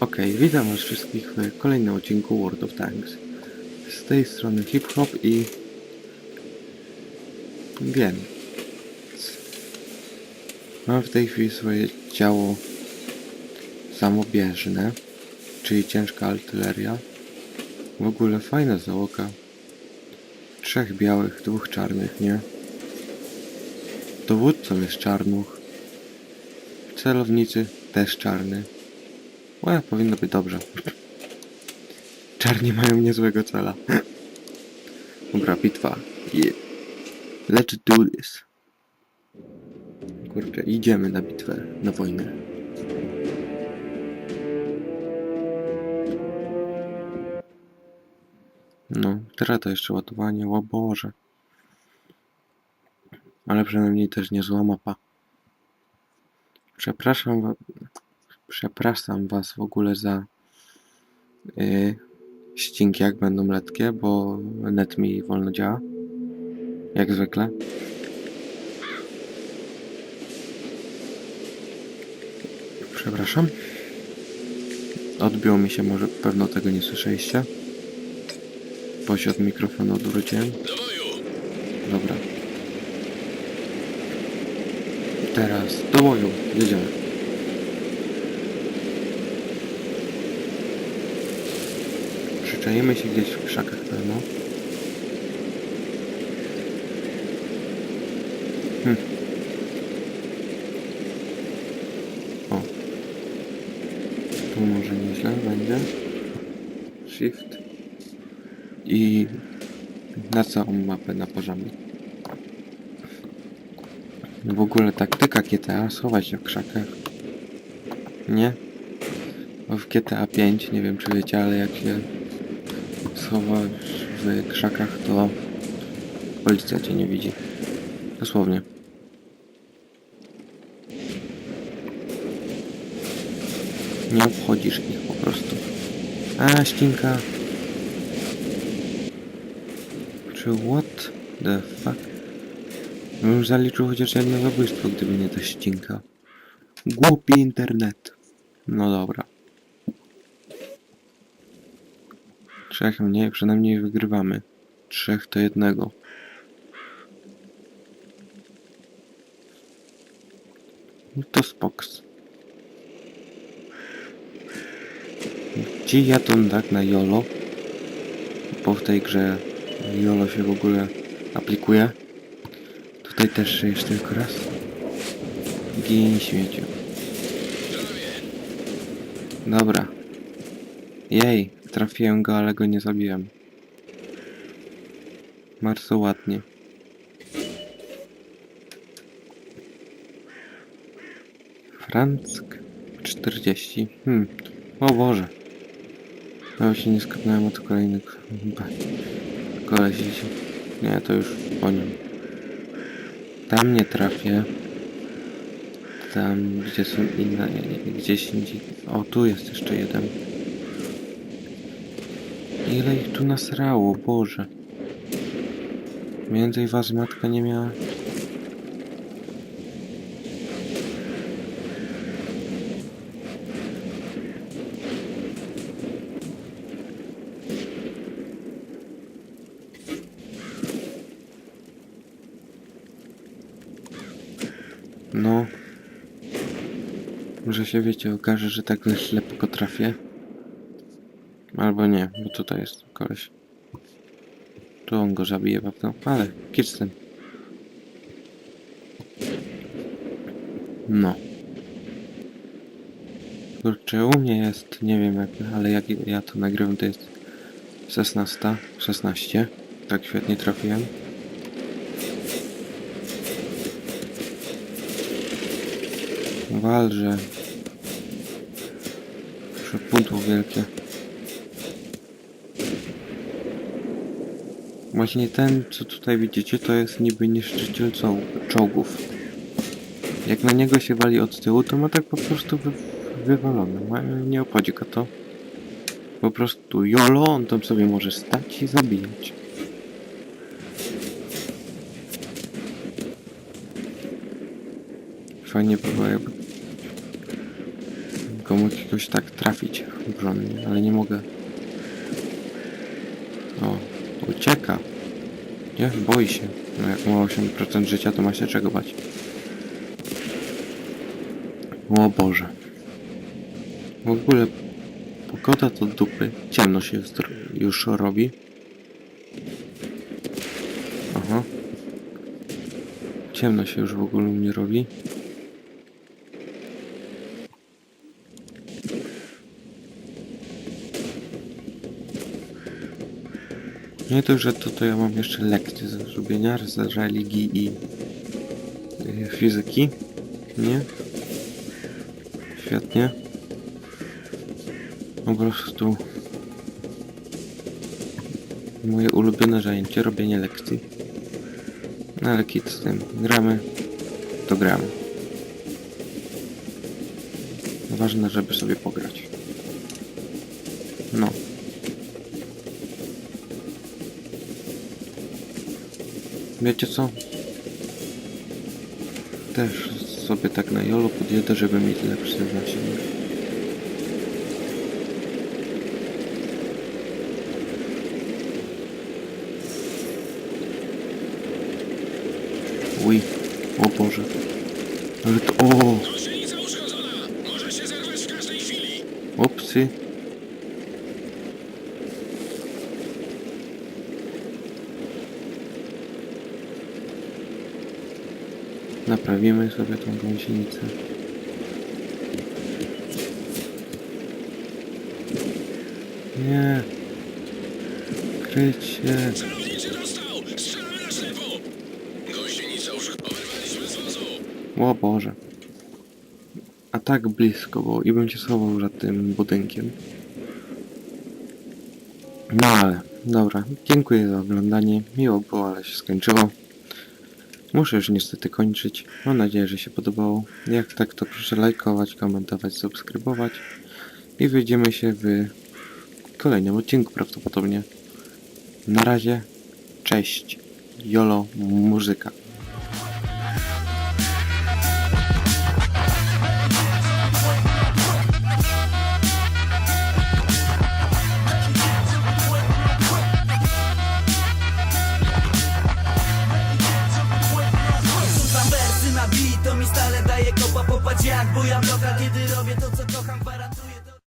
Okej, witam was wszystkich w kolejnym odcinku World of Tanks. Z tej strony Hip Hop i... Więc... Mam w tej chwili swoje ciało samobieżne, czyli ciężka artyleria. W ogóle fajna załoga. Trzech białych, dwóch czarnych, nie? Dowódcą jest czarnuch. Celownicy też czarny. Ła, powinno być dobrze. Czarni mają niezłego cela. Dobra, bitwa. Yeah. Let's do this. Kurczę, idziemy na bitwę, na wojnę. No, teraz to jeszcze ładowanie, o Boże. Ale przynajmniej też niezła mapa. Przepraszam, wa- przepraszam was w ogóle za yy, ścinki jak będą letkie, bo net mi wolno działa. Jak zwykle. Przepraszam. Odbiło mi się, może pewno tego nie słyszeliście. Od mikrofonu odwróciłem. Dobra. Teraz do boju. Jedziemy. Przyczajemy się gdzieś w krzakach pewno. Hm. O. Tu może nieźle będzie. Shift. I na całą mapę naparzamy. W ogóle taktyka GTA schować się w krzakach. Nie? Bo w GTA 5, nie wiem czy wiecie, ale jak się schowasz w krzakach, to policja cię nie widzi. Dosłownie. Nie obchodzisz ich po prostu. A, ścinka. Czy what the fuck? Bym zaliczył chociaż jedno zabójstwo, gdyby nie ta ścinka. Głupi internet. No dobra. Trzech mniej, przynajmniej wygrywamy. Trzech to jednego. No to spoks. Ci jadą tak na YOLO. Bo w tej grze YOLO się w ogóle aplikuje. Tutaj też żyjesz tylko raz. Gin śmieciu. Dobra. Jej, trafiłem go, ale go nie zabiłem. Bardzo ładnie. Franck 40. Hmm. O Boże. Ja się nie skapnąłem od kolejnych kolesi. Nie, to już po nim. Tam nie trafię. Tam, gdzie są inne, gdzieś indziej. O, tu jest jeszcze jeden. Ile ich tu nasrało, Boże. Więcej was matka nie miała. No. Może się wiecie, okaże, że tak ślepko trafię. Albo nie, bo tutaj jest koleś. Tu on go zabije pewno, ale tym. No. Kurczę, u mnie jest, nie wiem jak, ale jak ja to nagrywam, to jest 16, 16. Tak świetnie trafiłem. walże. Proszę puntów wielkie. Właśnie ten, co tutaj widzicie, to jest niby niszczyciel czołgów. Jak na niego się wali od tyłu, to ma tak po prostu wy wywalone. Ma, nie obchodzi go to. Po prostu jolo, on tam sobie może stać i zabijać. Fajnie próbuję, jakby komuś jakoś tak trafić żony, ale nie mogę. O, ucieka. Nie, boi się. No jak ma 8% życia, to ma się czego bać. O Boże. W ogóle pogoda to dupy. Ciemno się już robi. Aha. Ciemno się już w ogóle mnie robi. Nie to, że to, to ja mam jeszcze lekcje do zrobienia z religii i y, fizyki. Nie? Świetnie. Po prostu moje ulubione zajęcie, robienie lekcji. No ale kit z tym. Gramy, to gramy. Ważne, żeby sobie pograć. No. Wiecie co? Też sobie tak na jolo podjedę, żeby mieć lepszy zasięg. Uj, o Boże. Ale to... O! Gąsienica uszkodzona! Może się zerwać w każdej chwili! Opsy. Naprawimy sobie tą gąsienicę. Nie. Wozu! O Boże. A tak blisko było i bym się schował za tym budynkiem. No ale, dobra. Dziękuję za oglądanie. Miło było, ale się skończyło. Muszę już niestety kończyć. Mam nadzieję, że się podobało. Jak tak, to proszę lajkować, komentować, subskrybować. I widzimy się w kolejnym odcinku prawdopodobnie. Na razie. Cześć. Jolo muzyka.